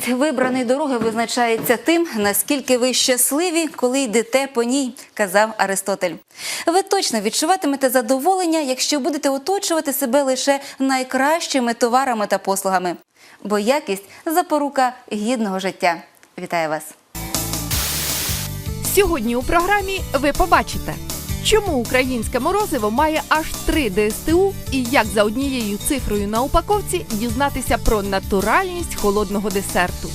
Правильність вибраної дороги визначається тим, наскільки ви щасливі, коли йдете по ній, казав Аристотель. Ви точно відчуватимете задоволення, якщо будете оточувати себе лише найкращими товарами та послугами. Бо якість запорука гідного життя. Вітаю вас! Сьогодні у програмі ви побачите, чому українське морозиво має аж три ДСТУ і як за однією цифрою на упаковці дізнатися про натуральність холодного десерту.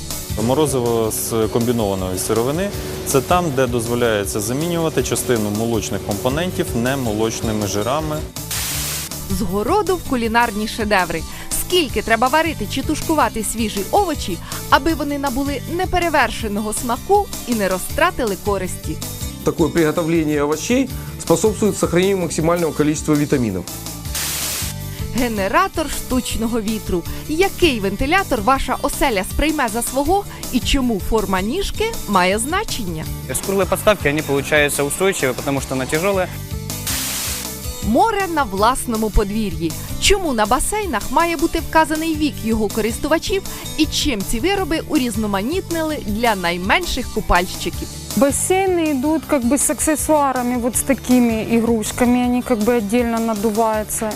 Морозиво з комбінованої сировини це там, де дозволяється замінювати частину молочних компонентів немолочними жирами. З городу в кулінарні шедеври. Скільки треба варити чи тушкувати свіжі овочі, аби вони набули неперевершеного смаку і не розтратили користі. Такое приготовление овощей способствует сохранению максимального количества витаминов. Генератор штучного вітру. Який вентилятор ваша оселя сприйме за свого і чому форма ніжки має значення? Скрули подставки они получаются тому потому что она тяжелая Море на власному подвір'ї. Чому на басейнах має бути вказаний вік його користувачів і чим ці вироби урізноманітнили для найменших купальщиків? Бассейны идут как бы с аксессуарами, вот с такими игрушками, они как бы отдельно надуваются.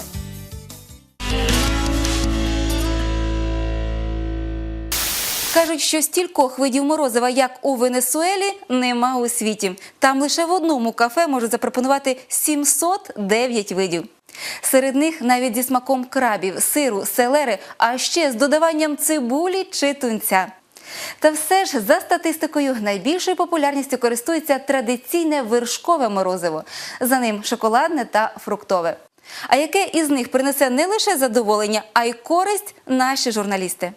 Кажуть, що стількох видів морозива, як у Венесуелі, нема у світі. Там лише в одному кафе можуть запропонувати 709 видів. Серед них навіть зі смаком крабів, сиру, селери, а ще з додаванням цибулі чи тунця. Та все ж за статистикою найбільшою популярністю користується традиційне вершкове морозиво. За ним шоколадне та фруктове. А яке із них принесе не лише задоволення, а й користь наші журналісти.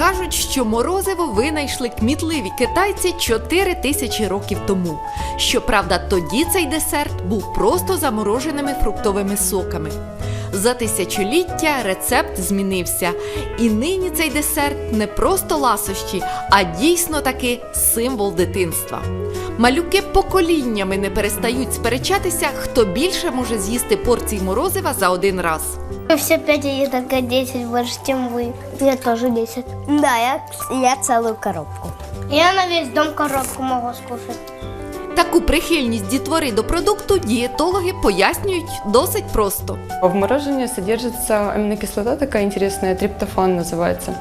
Кажуть, що морозиво винайшли кмітливі китайці 4 тисячі років тому. Щоправда, тоді цей десерт був просто замороженими фруктовими соками. За тисячоліття рецепт змінився, і нині цей десерт не просто ласощі, а дійсно таки символ дитинства. Малюки поколіннями не перестають сперечатися, хто більше може з'їсти порцій морозива за один раз. Все пять, я только 10 больше, чем вы. Я тоже 10. Да, я, я целую коробку. Я на весь дом коробку могу скушать. Таку прихильність дітвори до продукту дієтологи пояснюють досить просто. В морожене содержится аминокислота такая интересная, триптофан называется.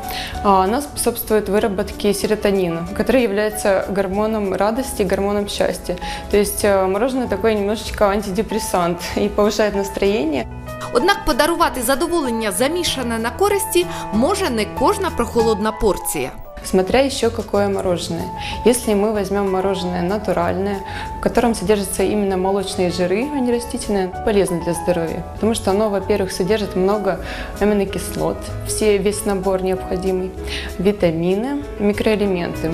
А Она способствует выработке серотонина, который является гормоном радости, гормоном счастья. То есть э, мороженое такой немножечко антидепрессант и повышает настроение. Однак подарувати задоволення замішане на користі може не кожна прохолодна порція. Смотря еще какое мороженое. Если мы возьмем мороженое натуральное, в котором содержатся именно молочные жиры, а не растительные, полезно для здоровья. Потому что оно, во-первых, содержит много аминокислот, все, весь набор необходимый, витамины, микроэлементы.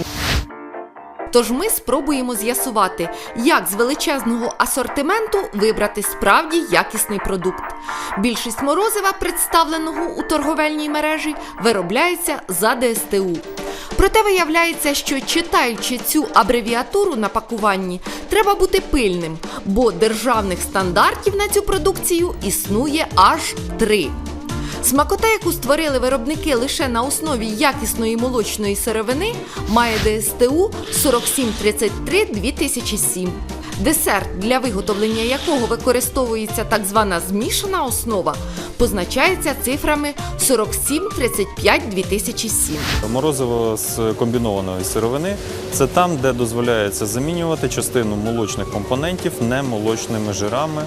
Тож ми спробуємо з'ясувати, як з величезного асортименту вибрати справді якісний продукт. Більшість морозива, представленого у торговельній мережі, виробляється за ДСТУ. Проте виявляється, що читаючи цю абревіатуру на пакуванні, треба бути пильним, бо державних стандартів на цю продукцію існує аж три. Смакота, яку створили виробники лише на основі якісної молочної сировини, має ДСТУ 4733 2007. Десерт, для виготовлення якого використовується так звана змішана основа, позначається цифрами 4735 2007. Морозиво з комбінованої сировини це там, де дозволяється замінювати частину молочних компонентів немолочними жирами.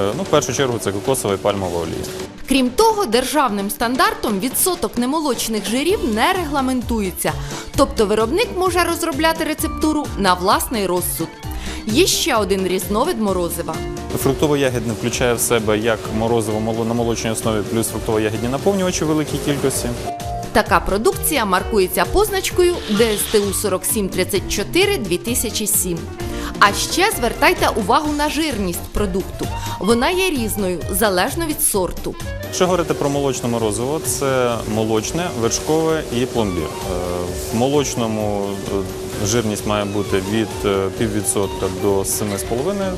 Е, Ну, в першу чергу це кокосова і пальмова олія. Крім того, державним стандартом відсоток немолочних жирів не регламентується, тобто виробник може розробляти рецептуру на власний розсуд. Є ще один різновид морозива. Фруктово-ягідне включає в себе як морозиво на молочній основі плюс фруктово-ягідні наповнювачі в великій кількості. Така продукція маркується позначкою ДСТУ 4734 2007. А ще звертайте увагу на жирність продукту. Вона є різною залежно від сорту. Якщо говорити про молочне морозиво, це молочне, вершкове і пломбір. Е, В молочному е, жирність має бути від е, піввідсотка до 7,5.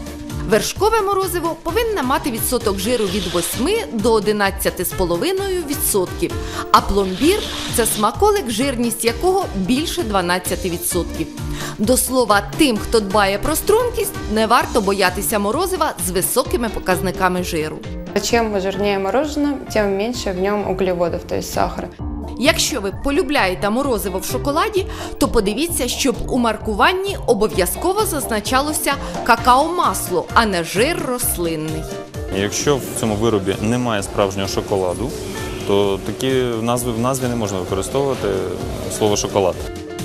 Вершкове морозиво повинне мати відсоток жиру від 8 до 11,5%, а пломбір це смаколик, жирність якого більше 12%. До слова, тим, хто дбає про стрункість, не варто боятися морозива з високими показниками жиру. Чем жирнее мороженое, тем меньше в нем углеводов, то есть сахара. Якщо ви полюбляєте морозиво в шоколаді, то подивіться, щоб у маркуванні обов'язково зазначалося какао-масло, а не жир рослинний. Якщо в цьому виробі немає справжнього шоколаду, то такі в назві, в назві не можна використовувати слово шоколад.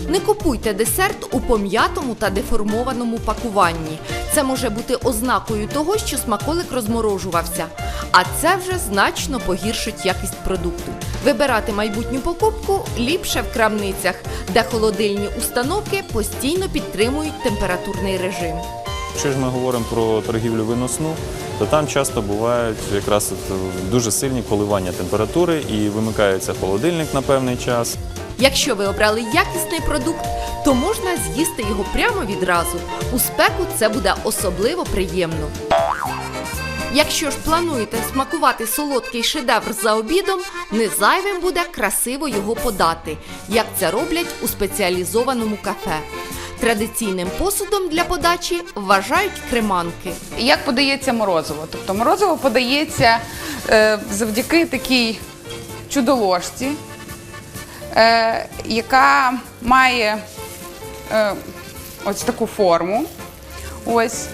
Не купуйте десерт у пом'ятому та деформованому пакуванні. Це може бути ознакою того, що смаколик розморожувався, а це вже значно погіршить якість продукту. Вибирати майбутню покупку ліпше в крамницях, де холодильні установки постійно підтримують температурний режим. Якщо ж ми говоримо про торгівлю виносну, то там часто бувають якраз дуже сильні коливання температури і вимикається холодильник на певний час. Якщо ви обрали якісний продукт, то можна з'їсти його прямо відразу. У спеку це буде особливо приємно. Якщо ж плануєте смакувати солодкий шедевр за обідом, не зайвим буде красиво його подати, як це роблять у спеціалізованому кафе. Традиційним посудом для подачі вважають креманки. Як подається морозиво? Тобто морозиво подається е, завдяки такій чудоложці, яка має е, ось таку форму. Ось.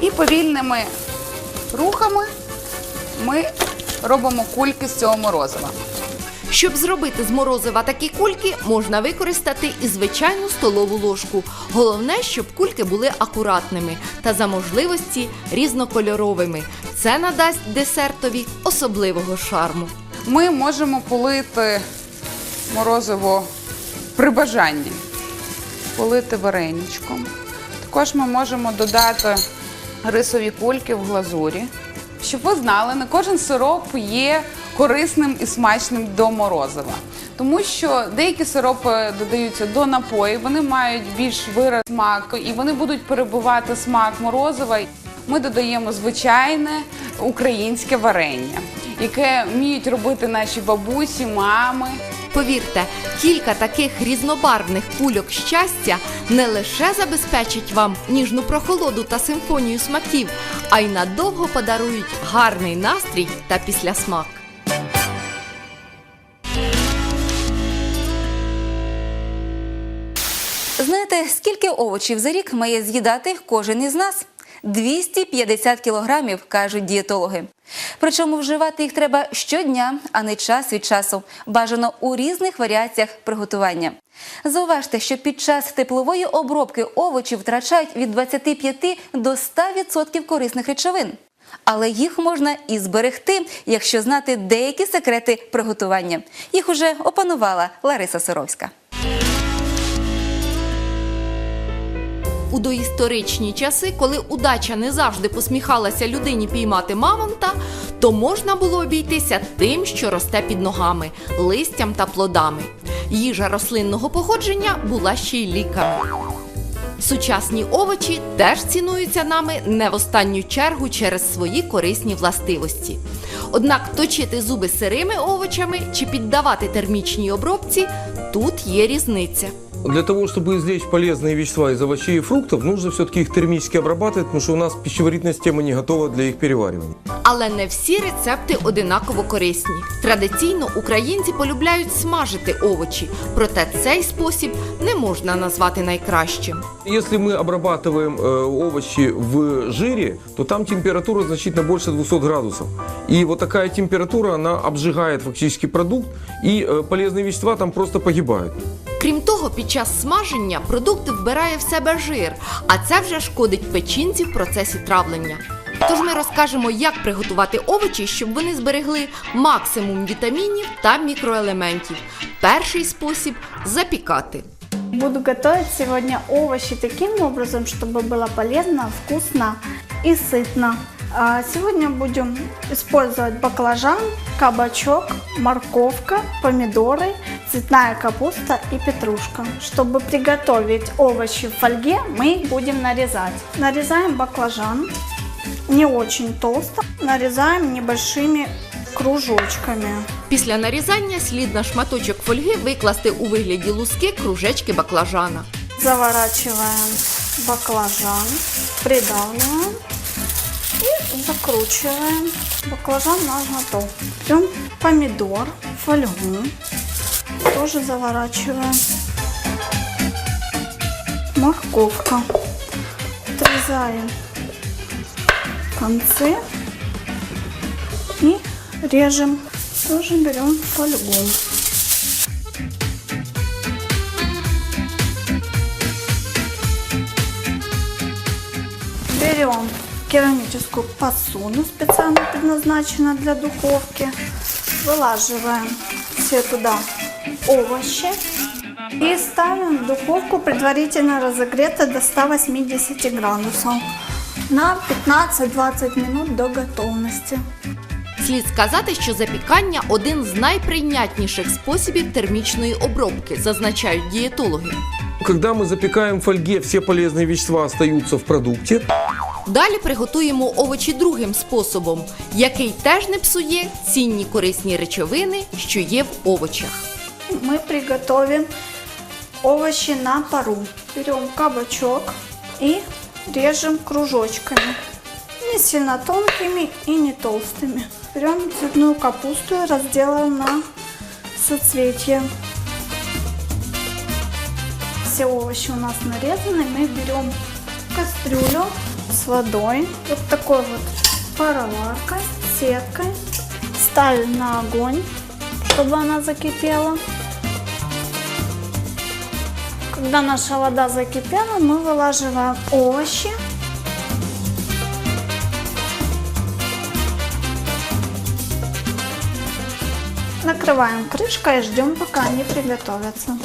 І повільними рухами ми робимо кульки з цього морозива. Щоб зробити з морозива такі кульки, можна використати і звичайну столову ложку. Головне, щоб кульки були акуратними та за можливості різнокольоровими. Це надасть десертові особливого шарму. Ми можемо полити морозиво при бажанні, полити вареничком. Також ми можемо додати рисові кульки в глазурі. Щоб ви знали, не кожен сироп є корисним і смачним до морозива. Тому що деякі сиропи додаються до напоїв, вони мають більш вираз смак і вони будуть перебувати смак морозива. Ми додаємо звичайне українське варення, яке вміють робити наші бабусі, мами. Повірте, кілька таких різнобарвних кульок щастя не лише забезпечить вам ніжну прохолоду та симфонію смаків, а й надовго подарують гарний настрій та післясмак. Знаєте, скільки овочів за рік має з'їдати кожен із нас? 250 кілограмів, кажуть дієтологи. Причому вживати їх треба щодня, а не час від часу. Бажано у різних варіаціях приготування. Зауважте, що під час теплової обробки овочі втрачають від 25 до 100% корисних речовин. Але їх можна і зберегти, якщо знати деякі секрети приготування. Їх уже опанувала Лариса Соровська. У доісторичні часи, коли удача не завжди посміхалася людині піймати мамонта, то можна було обійтися тим, що росте під ногами, листям та плодами. Їжа рослинного походження була ще й ліками. Сучасні овочі теж цінуються нами не в останню чергу через свої корисні властивості. Однак точити зуби сирими овочами чи піддавати термічній обробці тут є різниця. Для того, чтобы извлечь полезные вещества из овощей и фруктов, нужно все-таки их термически обрабатывать, потому что у нас пищеварительная система не готова для их переваривания. Але не всі рецепти одинаково корисні. Традиційно українці полюбляють смажити овочі, проте цей спосіб не можна назвати найкращим. Если мы обрабатываем э, овощи в жире, то там температура значительно больше 200 градусов. И вот такая температура, она обжигает фактически продукт, и э, полезные вещества там просто погибают. Крім того, під час смаження продукт вбирає в себе жир, а це вже шкодить печінці в процесі травлення. Тож ми розкажемо, як приготувати овочі, щоб вони зберегли максимум вітамінів та мікроелементів. Перший спосіб запікати. Буду готовить сегодня овощи таким образом, чтобы было полезно, вкусно и сытно. А Сегодня будем использовать баклажан, кабачок, морковка, помидоры, цветная капуста и петрушка. Чтобы приготовить овощи в фольге, мы их будем нарезать. Нарезаем баклажан. не очень толсто. Нарезаем небольшими кружочками. Після нарізання слід на шматочок фольги викласти у вигляді луски кружечки баклажана. Заворачиваем баклажан, придавливаем и закручиваем. Баклажан наш готов. Берем помидор, фольгу, тоже заворачиваем. Морковка. Отрезаем концы и режем. Тоже берем фольгу. керамическую посуду, специально предназначенную для духовки. Вылаживаем все туда овощи. И ставим в духовку предварительно разогретую до 180 градусов на 15-20 минут до готовности. Слід сказати, що запікання один з найприйнятніших способів термічної обробки, зазначають дієтологи. Когда мы запекаем в фольге, все полезные вещества остаются в продукте. Далі приготуємо овочі другим способом, який теж не псує цінні корисні речовини, що є в овочах. Мы приготовим овощи на пару. Берем кабачок и режем кружочками. Не сильно тонкими и не толстыми. Берем цветную капусту и разделаем на соцветия. Все овощи у нас нарезаны. Мы берем кастрюлю С водой. Вот такой вот пароваркой, сеткой. Ставим на огонь, чтобы она закипела. Когда наша вода закипела, мы вылаживаем овощи. Накрываем крышкой и ждем, пока они приготовятся.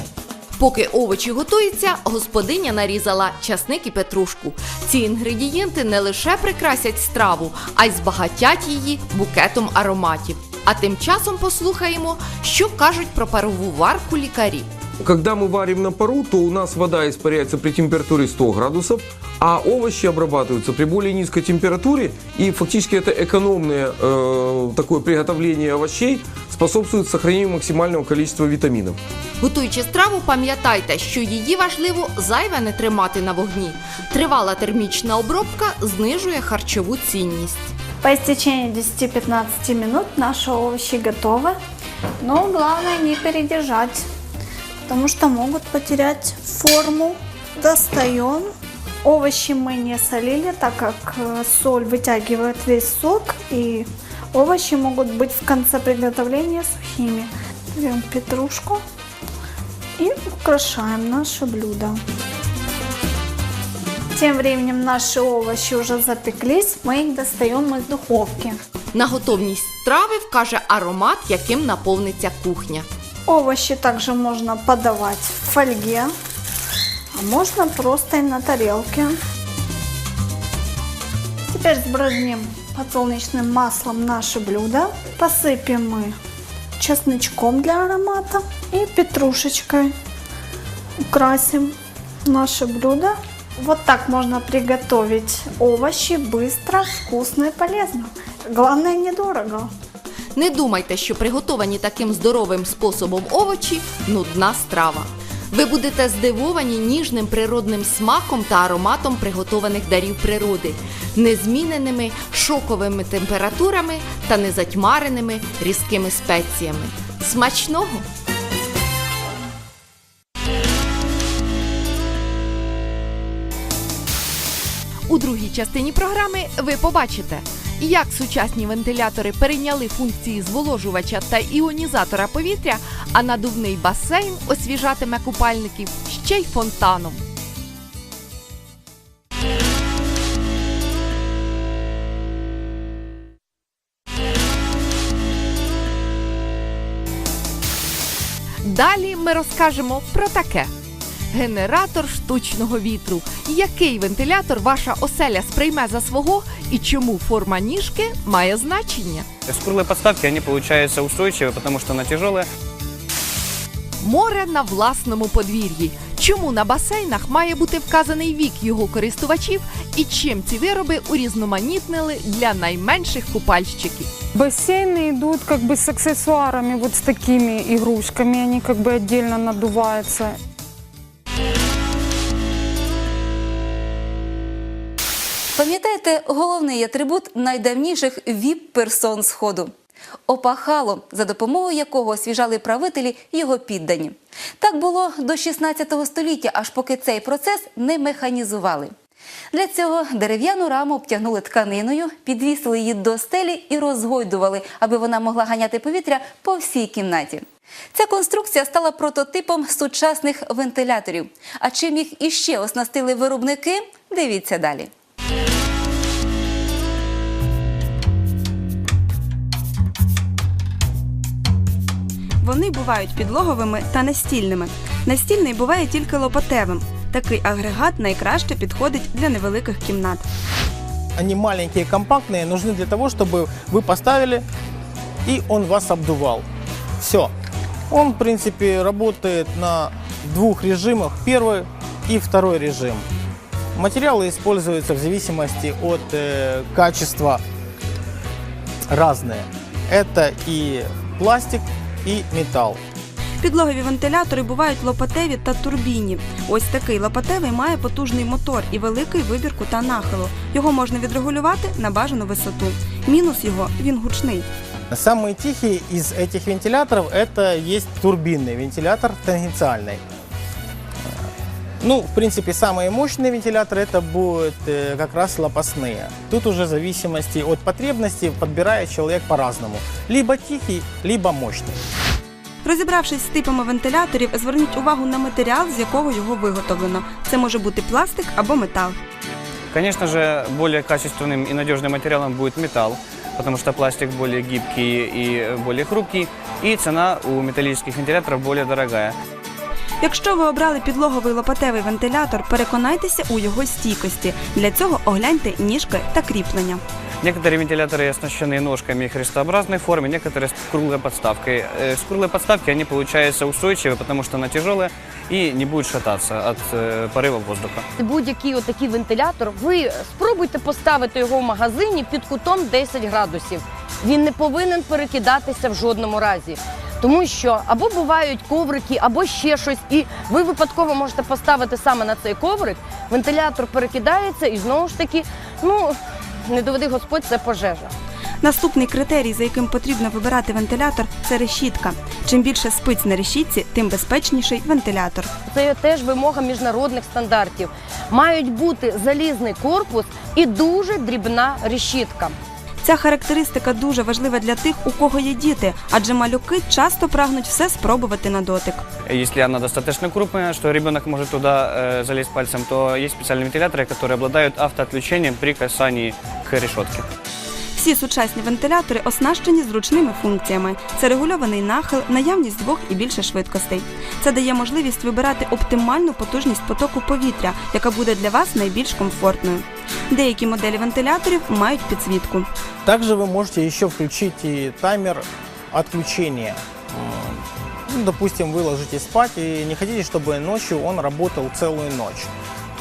Поки овочі готуються, господиня нарізала часник і петрушку. Ці інгредієнти не лише прикрасять страву, а й збагатять її букетом ароматів. А тим часом послухаємо, що кажуть про парову варку лікарі. Когда мы варим на пару, то у нас вода испаряется при температуре 100 градусов, а овощи обрабатываются при более низкой температуре. И фактически это экономное э, такое приготовление овощей способствует сохранению максимального количества витаминов. Готуючи страву, пам'ятайте, що її важливо зайве не тримати на вогні. Тривала термічна обробка знижує харчову цінність. По истечении 10-15 минут наши овощи готовы. Но главное не передержать, потому что могут потерять форму. Достаем. Овощи мы не солили, так как э, соль вытягивает весь сок, и овощи могут быть в конце приготовления сухими. Берем петрушку и украшаем наше блюдо. Тем временем наши овощи уже запеклись, мы их достаем из духовки. На готовність страви вкаже аромат, яким наповниться кухня. Овощи также можно подавать в фольге, а можно просто и на тарелке. Теперь сбрызнем подсолнечным маслом наше блюдо. Посыпем мы чесночком для аромата и петрушечкой. Украсим наше блюдо. Вот так можно приготовить овощи быстро, вкусно и полезно. Главное, недорого. Не думайте, що приготовані таким здоровим способом овочі нудна страва. Ви будете здивовані ніжним природним смаком та ароматом приготованих дарів природи, незміненими шоковими температурами та незатьмареними різкими спеціями. Смачного! У другій частині програми ви побачите, як сучасні вентилятори перейняли функції зволожувача та іонізатора повітря, а надувний басейн освіжатиме купальників ще й фонтаном. Далі ми розкажемо про таке Генератор штучного вітру. Який вентилятор ваша оселя сприйме за свого і чому форма ніжки має значення? Из круглой подставки они получаются устойчивы, потому что она тяжелая. Море на власному подвір'ї. Чому на басейнах має бути вказаний вік його користувачів і чим ці вироби урізноманітнили для найменших купальщиків? Бассейны идут как бы с аксессуарами, вот с такими игрушками, они как бы отдельно надуваются. Пам'ятаєте головний атрибут найдавніших віп-персон Сходу? Опахало, за допомогою якого освіжали правителі його піддані. Так було до 16 століття, аж поки цей процес не механізували. Для цього дерев'яну раму обтягнули тканиною, підвісили її до стелі і розгойдували, аби вона могла ганяти повітря по всій кімнаті. Ця конструкція стала прототипом сучасних вентиляторів. А чим їх іще оснастили виробники? Дивіться далі. Вони бувають підлоговими та настільними. Настільний буває тільки лопатевим. Такий агрегат найкраще підходить для невеликих кімнат. Они маленькие, компактные, нужны для того, чтобы вы поставили и он вас обдувал. Все. Он, в принципе, работает на двух режимах. Первый и второй режим. Материалы используются в зависимости от э, качества разные. Это и пластик, и металл. Підлогові вентилятори бувають лопатеві та турбінні. Ось такий лопатевий має потужний мотор і великий вибір кута нахилу. Його можна відрегулювати на бажану висоту. Мінус його він гучний. Самые тихие из этих вентиляторов это есть турбинный вентилятор тангенциальный. Ну, в принципе, самые мощные вентиляторы это будут э, как раз лопастные. Тут уже в зависимости от потребностей подбирает человек по-разному. Либо тихий, либо мощный. Розібравшись з типами вентиляторів, зверніть увагу на матеріал, з якого його виготовлено. Це може бути пластик або метал. Конечно же, более качественным и надежным материалом будет металл, потому что пластик более гибкий и более хрупкий, и цена у металлических вентиляторов более дорогая. Якщо ви обрали підлоговий лопатевий вентилятор, переконайтеся у його стійкості. Для цього огляньте ніжки та кріплення. Некоторые вентиляторы оснащены ножками хрестообразной формы, некоторые с круглой подставкой. Э, С круглой подставки они получаются устойчивы, потому что она тяжелая и не будет шататься от э, порыва воздуха. Будь-який отакий вентилятор, ви спробуйте поставити його в магазині під кутом 10 градусів. Він не повинен перекидатися в жодному разі. Тому що або бувають коврики, або ще щось, і ви випадково можете поставити саме на цей коврик, вентилятор перекидається і знову ж таки, ну не доведи Господь, це пожежа. Наступний критерій, за яким потрібно вибирати вентилятор, це решітка. Чим більше спиць на решітці, тим безпечніший вентилятор. Це теж вимога міжнародних стандартів. Мають бути залізний корпус і дуже дрібна решітка. Ця характеристика дуже важлива для тих, у кого є діти, адже малюки часто прагнуть все спробувати на дотик. Если она достаточно крупная, что ребенок может туда э, залезть пальцем, то есть специальные вентиляторы, которые обладают автоотключением при касании к решетке. Всі сучасні вентилятори оснащені зручними функціями. Це регульований нахил, наявність двох і більше швидкостей. Це дає можливість вибирати оптимальну потужність потоку повітря, яка буде для вас найбільш комфортною. Деякі моделі вентиляторів мають підсвітку. Также вы можете еще включить и таймер отключения. М, ну, допустим, вы ложитесь спать и не хотите, чтобы ночью он работал целую ночь.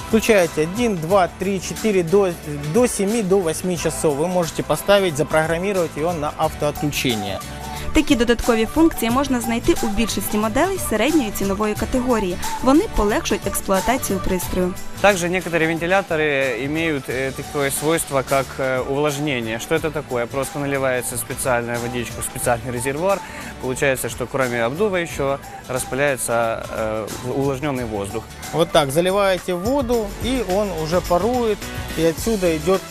Включаете 1, 2, 3, 4, до, до 7, до 8 часов. Вы можете поставить, запрограммировать его на автоотключение. Такі додаткові функції можна знайти у більшості моделей середньої цінової категорії. Вони полегшують експлуатацію пристрою. Также некоторые вентиляторы имеют э, такое свойство, как э, увлажнение. Что это такое? Просто наливается специальная водичка в специальный резервуар. Получается, что кроме обдува еще распыляется э, увлажненный воздух. Вот так, заливаете в воду, и он уже парует, и отсюда идет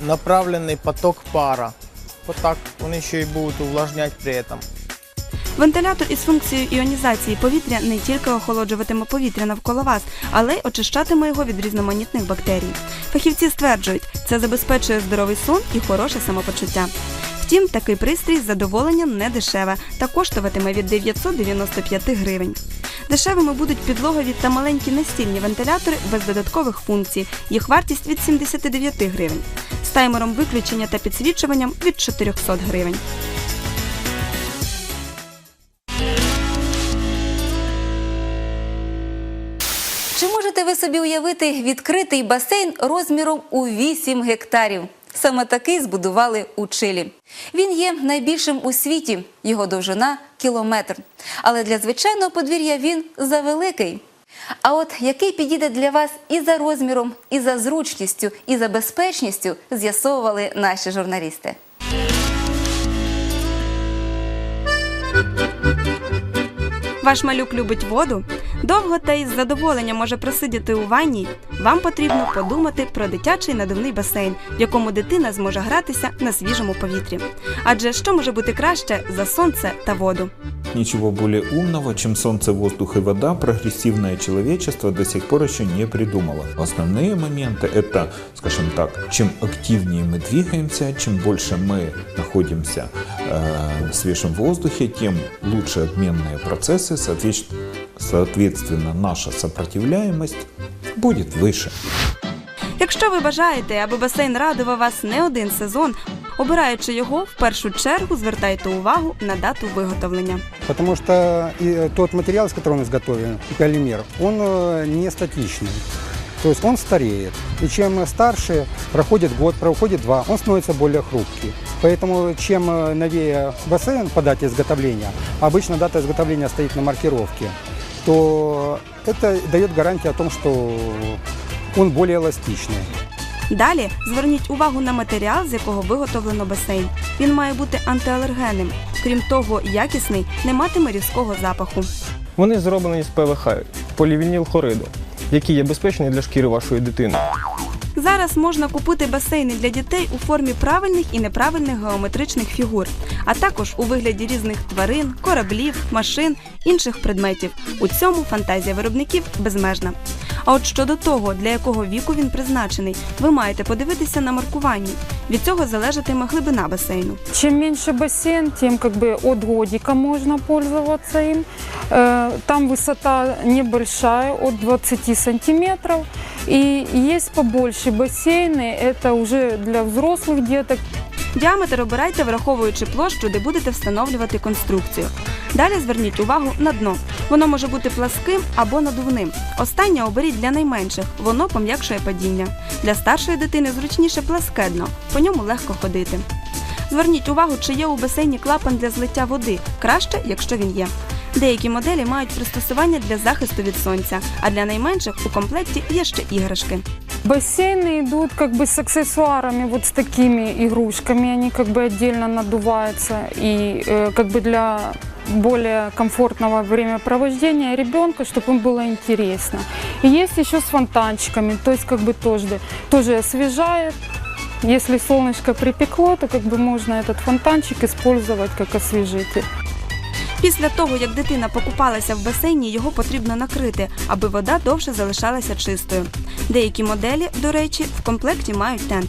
направленный поток пара. Вот так он еще и будет увлажнять при этом. Вентилятор із функцією іонізації повітря не тільки охолоджуватиме повітря навколо вас, але й очищатиме його від різноманітних бактерій. Фахівці стверджують, це забезпечує здоровий сон і хороше самопочуття. Втім, такий пристрій з задоволенням не дешеве та коштуватиме від 995 гривень. Дешевими будуть підлогові та маленькі настільні вентилятори без додаткових функцій. Їх вартість від 79 гривень. З таймером виключення та підсвічуванням від 400 гривень. Чи можете ви собі уявити відкритий басейн розміром у 8 гектарів. Саме такий збудували у Чилі. Він є найбільшим у світі, його довжина кілометр. Але для звичайного подвір'я він завеликий. А от який підійде для вас і за розміром, і за зручністю, і за безпечністю, з'ясовували наші журналісти. Ваш малюк любить воду? Довго та із задоволенням може просидіти у ванні? Вам потрібно подумати про дитячий надувний басейн, в якому дитина зможе гратися на свіжому повітрі. Адже що може бути краще за сонце та воду? Ничего более умного, чем солнце, воздух и вода, прогрессивное человечество до сих пор еще не придумало. Основные моменты это, скажем так, чем активнее мы двигаемся, чем больше мы находимся э, в свежем воздухе, тем лучше обменные процессы, соответственно, соответственно наша сопротивляемость будет выше. Якщо ви бажаєте, аби басейн радував вас не один сезон, обираючи його, в першу чергу звертайте увагу на дату виготовлення. Потому что и тот материал, из которого он изготовлен, полимер, он э, не статичный. То есть он стареет. И чем старше, проходит год, проходит два, он становится более хрупкий. Поэтому чем э, новее бассейн по дате изготовления, а обычно дата изготовления стоит на маркировке, то это дает гарантию о том, что он более эластичный. Далі зверніть увагу на матеріал, з якого виготовлено басейн. Він має бути антиалергенним. Крім того, якісний, не матиме різкого запаху. Вони зроблені з ПВХ полівініл хлориду, який є безпечний для шкіри вашої дитини. Зараз можна купити басейни для дітей у формі правильних і неправильних геометричних фігур, а також у вигляді різних тварин, кораблів, машин, інших предметів. У цьому фантазія виробників безмежна. А от щодо того, для якого віку він призначений, ви маєте подивитися на маркуванні. Від цього залежатиме глибина басейну. Чем меньше бассейн, тем как бы от годика можно пользоваться им. Э, Там высота небольшая, от 20 сантиметров. И есть побольше бассейны, это уже для взрослых деток. Діаметр обирайте, враховуючи площу, де будете встановлювати конструкцію. Далі зверніть увагу на дно. Воно може бути пласким або надувним. Останнє оберіть для найменших, воно пом'якшує падіння. Для старшої дитини зручніше пласке дно, по ньому легко ходити. Зверніть увагу, чи є у басейні клапан для злиття води. Краще, якщо він є. Деякі моделі мають пристосування для захисту від сонця, а для найменших у комплекті є ще іграшки. Бассейны идут как бы с аксессуарами, вот с такими игрушками, они как бы отдельно надуваются и э, как бы для более комфортного времяпровождения ребенка, чтобы им было интересно. И есть еще с фонтанчиками, то есть как бы тоже, тоже освежает. Если солнышко припекло, то как бы можно этот фонтанчик использовать как освежитель. Після того, як дитина покупалася в басейні, його потрібно накрити, аби вода довше залишалася чистою. Деякі моделі, до речі, в комплекті мають тент.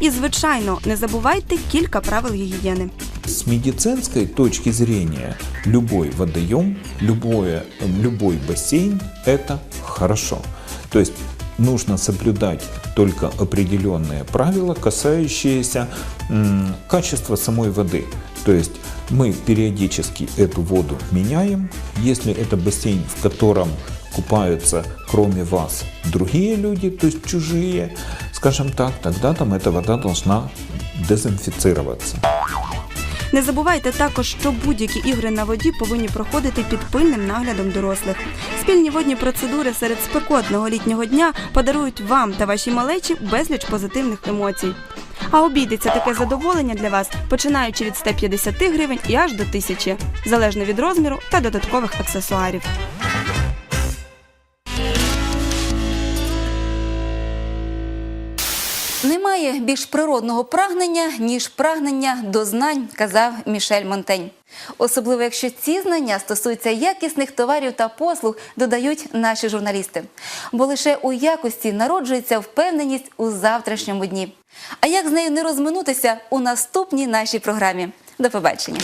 І, звичайно, не забувайте кілька правил гігієни. С медицинской точки зрения любой водоем, любое, любой бассейн – это хорошо. То есть нужно соблюдать только определенные правила, касающиеся м, качества самой воды. То есть мы периодически эту воду меняем. Если это бассейн, в котором купаются кроме вас другие люди, то есть чужие, скажем так, тогда там эта вода должна дезинфицироваться. Не забувайте також, що будь-які ігри на воді повинні проходити під пильним наглядом дорослих. Спільні водні процедури серед спекотного літнього дня подарують вам та вашій малечі безліч позитивних емоцій. А обійдеться таке задоволення для вас, починаючи від 150 гривень і аж до 1000, залежно від розміру та додаткових аксесуарів. Немає більш природного прагнення, ніж прагнення до знань, казав Мішель Монтень. Особливо, якщо ці знання стосуються якісних товарів та послуг, додають наші журналісти. Бо лише у якості народжується впевненість у завтрашньому дні. А як з нею не розминутися у наступній нашій програмі? До побачення.